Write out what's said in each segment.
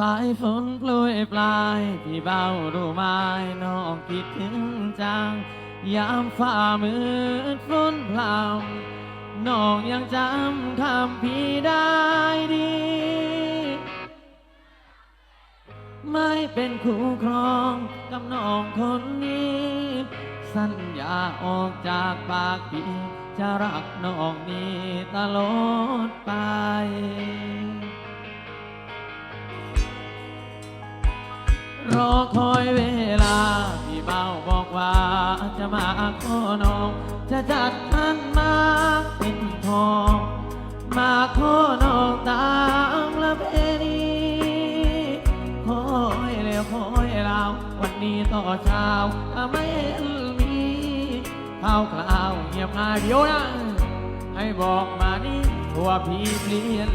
สายฝนโปรยปลายพี่เบารู้ไหมน้องคิดถึงจัง ยามฝ่ามืดฝนพรำน้องยังจำคำพี่ได้ดี ไม่เป็นคู่ครองกับน้องคนนี้ สัญญาออกจากปากพี่จะรักน้องนี้ตลอดไป รอคอยเวลา พี่เบาบอกว่าจะมาขอน้อง จะจัดมันมาเป็นทอง มาขอน้องตามละเพณีคอยแล้วคอยลาวันนี้ต่อเช้าถ้าไม่เห็นมีข่าวคราวเงียบงายเดียวนะให้บอกมานี่ว่าพี่เปลี่ยน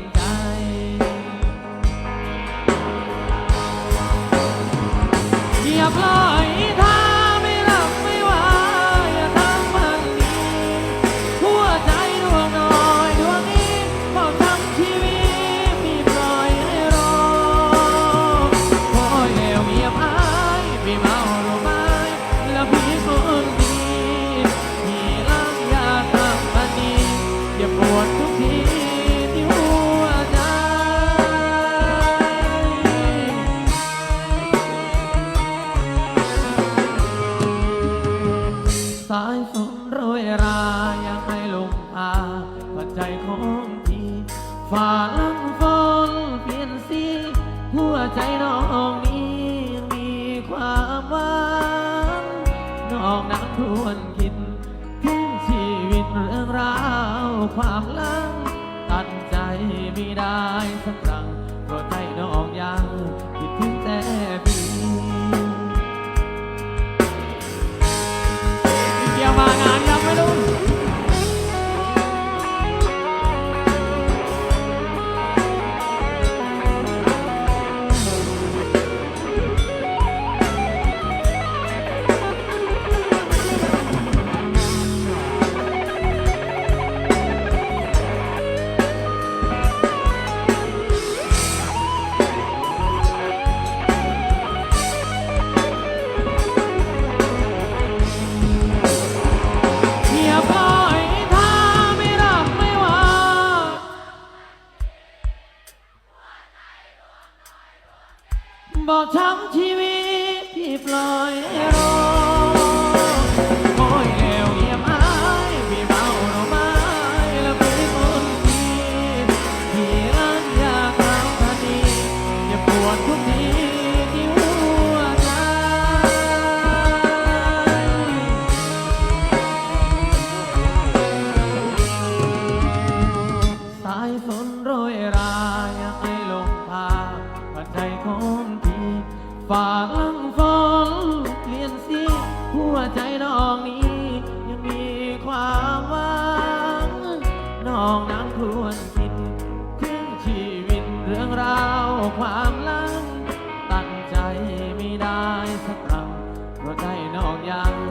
ายสนโรยราอยากให้ลมพาปัจใจของพี่ฝ่าลังฝนเปลี่ยนสีหัวใจน้องนี้ยังมีความหวังน้องนักทวนคิดถึงชีวิตเรื่องราวความลัง อกช้ำชีวิตที่ปล่อยให้รอ ใจน้องนี้ ยังมีความหวัง น้องนั้นควรคิดถึงชีวิตเรื่องราวความลัง ตั้งใจไม่ได้สักคำเพราะใจน้องยัง